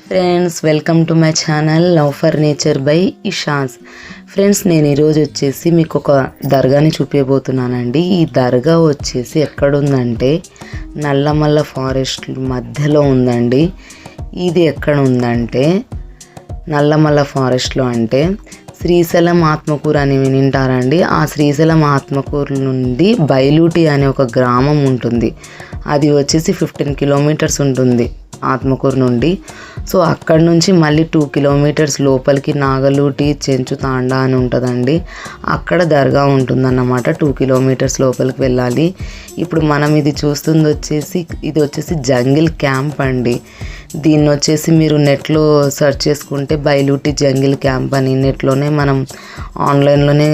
Friends welcome to my channel love for nature by Ishan's friends నేను ఈరోజు వచ్చేసి మీకు ఒక దర్గాని చూపించబోతున్నానండి ఈ దర్గా వచ్చేసి ఎక్కడుందంటే నల్లమల్ల ఫారెస్ట్ మధ్యలో ఉందండి. ఇది ఎక్కడ ఉందంటే నల్లమల్ల ఫారెస్ట్లో అంటే శ్రీశైలం ఆత్మకూరు అని వినింటారండి. ఆ శ్రీశైలం ఆత్మకూరు నుండి బైలూటి అనే ఒక గ్రామం ఉంటుంది. అది వచ్చేసి ఫిఫ్టీన్ కిలోమీటర్స్ ఉంటుంది ఆత్మకూరు నుండి. సో అక్కడ నుంచి మళ్ళీ టూ కిలోమీటర్స్ లోపలికి నాగలూటి చెంచు తాండా అని ఉంటుందండి. అక్కడ దర్గా ఉంటుందన్నమాట. టూ కిలోమీటర్స్ లోపలికి వెళ్ళాలి. ఇప్పుడు మనం ఇది చూస్తుంది వచ్చేసి ఇది వచ్చేసి జంగిల్ క్యాంప్ అండి. దీన్ని వచ్చేసి మీరు నెట్లో సెర్చ్ చేసుకుంటే బైలూటి జంగిల్ క్యాంప్ అని నెట్లోనే మనం ఆన్లైన్లోనే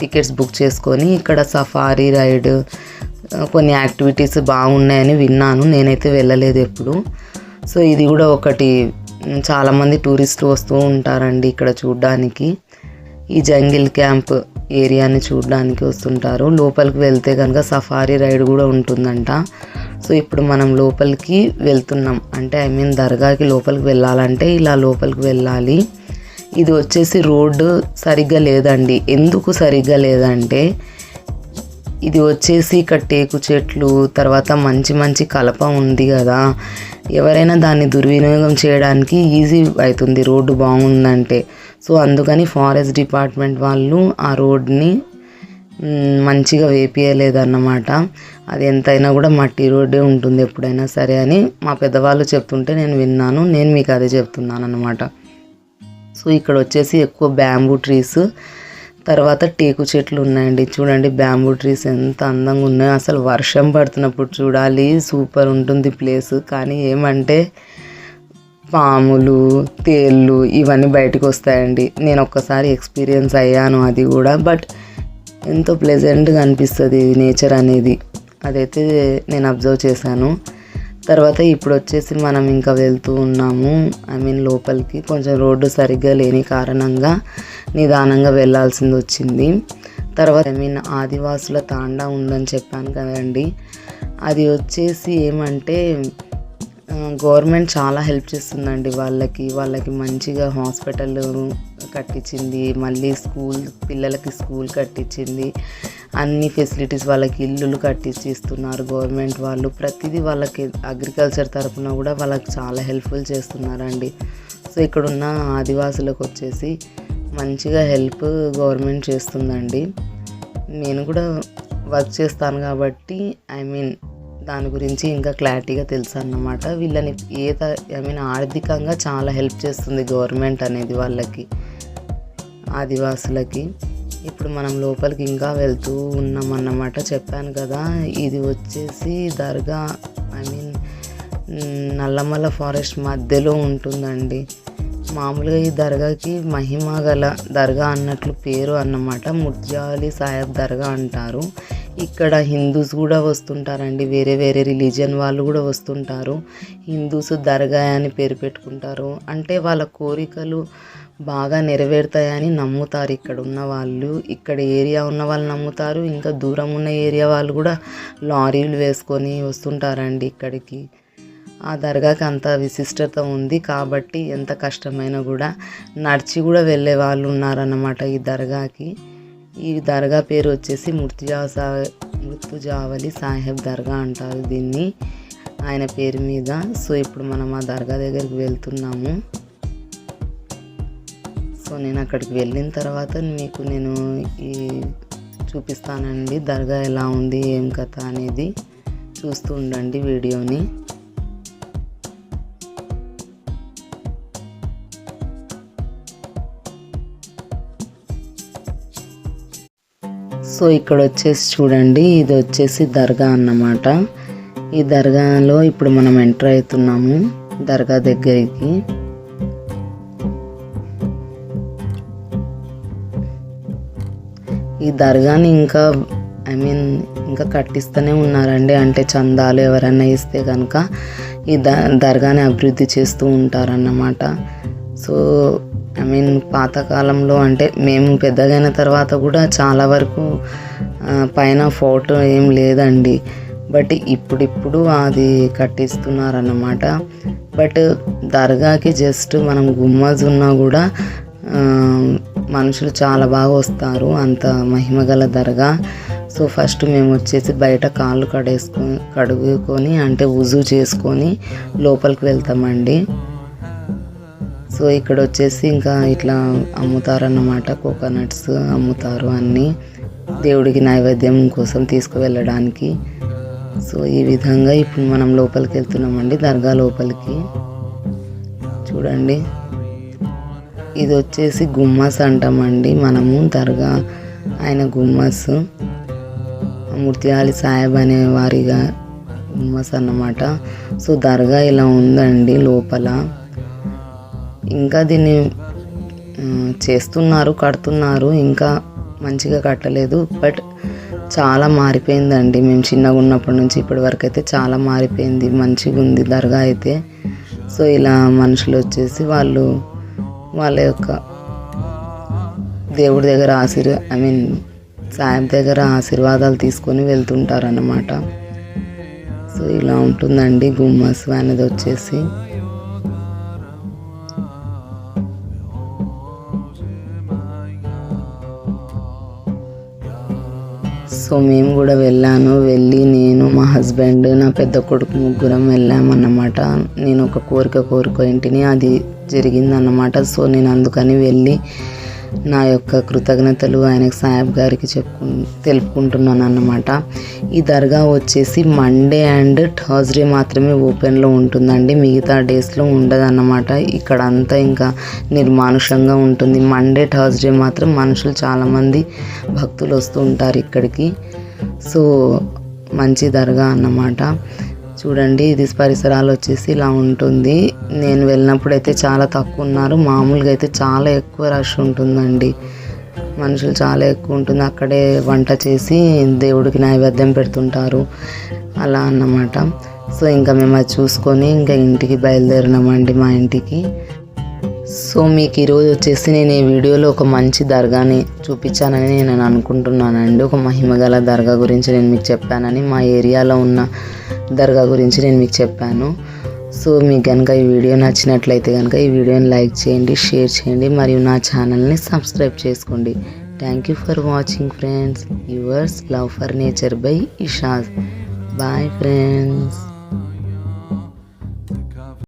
టికెట్స్ బుక్ చేసుకొని ఇక్కడ సఫారీ రైడ్ కొన్ని యాక్టివిటీస్ బాగున్నాయని విన్నాను. నేనైతే వెళ్ళలేదు ఎప్పుడు. సో ఇది కూడా ఒకటి చాలామంది టూరిస్టులు వస్తూ ఉంటారండి ఇక్కడ చూడడానికి. ఈ జంగిల్ క్యాంప్ ఏరియాని చూడడానికి వస్తుంటారు. లోపలికి వెళ్తే కనుక సఫారీ రైడ్ కూడా ఉంటుందంట. సో ఇప్పుడు మనం లోపలికి వెళ్తున్నాం. అంటే ఐ మీన్ దర్గాకి లోపలికి వెళ్ళాలంటే ఇలా లోపలికి వెళ్ళాలి. ఇది వచ్చేసి రోడ్డు సరిగ్గా లేదండి. ఎందుకు సరిగ్గా లేదంటే ఇది వచ్చేసి ఇక్కడ టేకు చెట్లు తర్వాత మంచి మంచి కలప ఉంది కదా. ఎవరైనా దాన్ని దుర్వినియోగం చేయడానికి ఈజీ అవుతుంది రోడ్డు బాగుందంటే. సో అందుకని ఫారెస్ట్ డిపార్ట్మెంట్ వాళ్ళు ఆ రోడ్ని మంచిగా వేపియలేదన్నమాట. అది ఎంతైనా కూడా మట్టి రోడ్డే ఉంటుంది ఎప్పుడైనా సరే అని మా పెద్దవాళ్ళు చెప్తుంటే నేను విన్నాను. నేను మీకు అదే చెప్తున్నాను అనమాట సో ఇక్కడ వచ్చేసి ఎక్కువ బ్యాంబూ ట్రీస్ తర్వాత టేకు చెట్లు ఉన్నాయండి. చూడండి బ్యాంబూ ట్రీస్ ఎంత అందంగా ఉన్నాయో. అసలు వర్షం పడుతున్నప్పుడు చూడాలి. సూపర్ ఉంటుంది ప్లేస్ కానీ ఏమంటే పాములు తేళ్ళు ఇవన్నీ బయటకు వస్తాయండి. నేను ఒక్కసారి ఎక్స్పీరియన్స్ అయ్యాను అది కూడా. బట్ ఎంతో ప్లెజెంట్గా అనిపిస్తుంది నేచర్ అనేది. అదైతే నేను అబ్జర్వ్ చేశాను. తర్వాత ఇప్పుడు వచ్చేసి మనం ఇంకా వెళ్తూ ఉన్నాము. ఐ మీన్ లోపలికి కొంచెం రోడ్డు సరిగ్గా లేని కారణంగా నిదానంగా వెళ్ళాల్సింది వచ్చింది తర్వాత ఐ మీన్ ఆదివాసుల తాండా ఉందని చెప్పాను కదండి. అది వచ్చేసి ఏమంటే గవర్నమెంట్ చాలా హెల్ప్ చేస్తుందండి వాళ్ళకి. వాళ్ళకి మంచిగా హాస్పిటల్ కట్టించింది మళ్ళీ స్కూల్ పిల్లలకి స్కూల్ కట్టించింది. అన్ని ఫెసిలిటీస్ వాళ్ళకి ఇల్లులు కట్టించి ఇస్తున్నారు. గవర్నమెంట్ వాళ్ళు ప్రతిదీ వాళ్ళకి అగ్రికల్చర్ తరఫున కూడా వాళ్ళకి చాలా హెల్ప్ఫుల్ చేస్తున్నారండి. సో ఇక్కడ ఉన్న ఆదివాసులకు వచ్చేసి మంచిగా హెల్ప్ గవర్నమెంట్ చేస్తుందండి. నేను కూడా వర్క్ చేస్తాను కాబట్టి ఐ మీన్ దాని గురించి ఇంకా క్లారిటీగా తెలుసు అన్నమాట వీళ్ళని ఏ ఐ మీన్ ఆర్థికంగా చాలా హెల్ప్ చేస్తుంది గవర్నమెంట్ అనేది వాళ్ళకి ఆదివాసులకి. ఇప్పుడు మనం లోపలికి ఇంకా వెళ్తూ ఉన్నాం అన్నమాట చెప్పాను కదా ఇది వచ్చేసి దర్గా ఐ మీన్ నల్లమల్ల ఫారెస్ట్ మధ్యలో ఉంటుందండి. మామూలుగా ఈ దర్గాకి మహిమ గల దర్గా అన్నట్లు పేరు అన్నమాట. ముర్జాలి సాహెబ్ దర్గా అంటారు. ఇక్కడ హిందూస్ కూడా వస్తుంటారండి వేరే వేరే రిలీజియన్ వాళ్ళు కూడా వస్తుంటారు. హిందూస్ దర్గా అని పేరు పెట్టుకుంటారు. అంటే వాళ్ళ కోరికలు బాగా నెరవేరుతాయని నమ్ముతారు. ఇక్కడ ఉన్న వాళ్ళు ఇక్కడ ఏరియా ఉన్న వాళ్ళు నమ్ముతారు. ఇంకా దూరం ఉన్న ఏరియా వాళ్ళు కూడా లారీలు వేసుకొని వస్తుంటారండి ఇక్కడికి. ఆ దర్గాకి అంత విశిష్టత ఉంది కాబట్టి ఎంత కష్టమైనా కూడా నడిచి కూడా వెళ్ళే వాళ్ళు ఉన్నారన్నమాట ఈ దర్గాకి. ఈ దర్గా పేరు వచ్చేసి మృత్యుజా సా మృత్యుజావలి సాహెబ్ దర్గా అంటారు దీన్ని. ఆయన పేరు మీద. సో ఇప్పుడు మనం ఆ దర్గా దగ్గరికి వెళ్తున్నాము. సో నేను అక్కడికి వెళ్ళిన తర్వాత మీకు నేను ఈ చూపిస్తానండి దర్గా ఎలా ఉంది ఏం కథ అనేది చూస్తూ ఉండండి వీడియోని. సో ఇక్కడ వచ్చేసి చూడండి ఇది వచ్చేసి దర్గా అన్నమాట. ఈ దర్గాలో ఇప్పుడు మనం ఎంటర్ అవుతున్నాము దర్గా దగ్గరికి. ఈ దర్గాని ఇంకా ఐ మీన్ ఇంకా కట్టిస్తూనే ఉన్నారండి. అంటే చందాలు ఎవరైనా ఇస్తే కనుక ఈ ద దర్గాని అభివృద్ధి చేస్తూ ఉంటారన్నమాట. సో ఐ మీన్ పాతకాలంలో అంటే మేము పెద్దగైన తర్వాత కూడా చాలా వరకు పైన ఫోటో ఏం లేదండి. బట్ ఇప్పుడిప్పుడు అది కట్టిస్తున్నారన్నమాట. బట్ దర్గాకి జస్ట్ మనం గుమ్మజ్ ఉన్నా కూడా మనుషులు చాలా బాగా వస్తారు అంత మహిమ గల దర్గా. సో ఫస్ట్ మేము వచ్చేసి బయట కాళ్ళు కడేసుకొని కడుగుకొని అంటే ఉజు చేసుకొని లోపలికి వెళ్తామండి. సో ఇక్కడ వచ్చేసి ఇంకా ఇట్లా అమ్ముతారన్నమాట కోకోనట్స్ అమ్ముతారు అన్నీ. దేవుడికి నైవేద్యం కోసం తీసుకువెళ్ళడానికి. సో ఈ విధంగా ఇప్పుడు మనం లోపలికి వెళ్తున్నామండి దర్గా లోపలికి. చూడండి. ఇది వచ్చేసి గుమ్మస్ అంటామండి. మనము దర్గా ఆయన గుమ్మస్ ముర్తియాలి సాహెబ్ అనే వారిగా గుమ్మస్ అన్నమాట. సో దర్గా ఇలా ఉందండి లోపల. ఇంకా దీన్ని చేస్తున్నారు కడుతున్నారు. ఇంకా మంచిగా కట్టలేదు. బట్ చాలా మారిపోయిందండి. మేము చిన్నగా ఉన్నప్పటి నుంచి ఇప్పటి వరకు అయితే చాలా మారిపోయింది. మంచిగా ఉంది దర్గా అయితే. సో ఇలా మనుషులు వచ్చేసి వాళ్ళు వాళ్ళ యొక్క దేవుడి దగ్గర ఆశీర్ ఐ మీన్ సాయం దగ్గర ఆశీర్వాదాలు తీసుకొని వెళ్తుంటారు అన్నమాట సో ఇలా ఉంటుందండి గుమ్మస్ అనేది వచ్చేసి. సో మేము కూడా వెళ్ళాను. వెళ్ళి నేను మా హస్బెండ్ నా పెద్ద కొడుకు ముగ్గురం వెళ్ళామన్నమాట. నేను ఒక కోరిక కోరుకోయింటిని అది జరిగిందన్నమాట. సో నేను అందుకని వెళ్ళి నా యొక్క కృతజ్ఞతలు ఆయనకు సాహెబ్ గారికి చెప్పు తెలుపుకుంటున్నాను అన్నమాట ఈ దర్గా వచ్చేసి మండే అండ్ థర్స్డే మాత్రమే ఓపెన్లో ఉంటుందండి. మిగతా డేస్లో ఉండదన్నమాట. ఇక్కడ అంతా ఇంకా నిర్మానుషంగా ఉంటుంది. మండే థర్స్డే మాత్రం మనుషులు చాలామంది భక్తులు వస్తూ ఉంటారు ఇక్కడికి. సో మంచి దర్గా అన్నమాట. చూడండి ఇది పరిసరాలు వచ్చేసి ఇలా ఉంటుంది. నేను వెళ్ళినప్పుడు అయితే చాలా తక్కువ ఉన్నారు. మామూలుగా అయితే చాలా ఎక్కువ రష్ ఉంటుందండి. మనుషులు చాలా ఎక్కువ ఉంటుంది. అక్కడే వంట చేసి దేవుడికి నైవేద్యం పెడుతుంటారు. అలా అన్నమాట. సో ఇంకా మేము అది చూసుకొని ఇంకా ఇంటికి బయలుదేరినామండి మా ఇంటికి. సో మీకు ఈరోజు వచ్చేసి నేను ఈ వీడియోలో ఒక మంచి దర్గాని చూపించానని నేను అనుకుంటున్నానండి. ఒక మహిమగల దర్గా గురించి నేను మీకు చెప్పానని మా ఏరియాలో ఉన్న దర్గా గురించి నేను మీకు చెప్పాను. సో మీకు కనుక ఈ వీడియో నచ్చినట్లయితే కనుక ఈ వీడియోని లైక్ చేయండి షేర్ చేయండి మరియు నా ఛానల్ని సబ్స్క్రైబ్ చేసుకోండి. Thank you for watching friends yours love for nature by ఇషాజ్ bye friends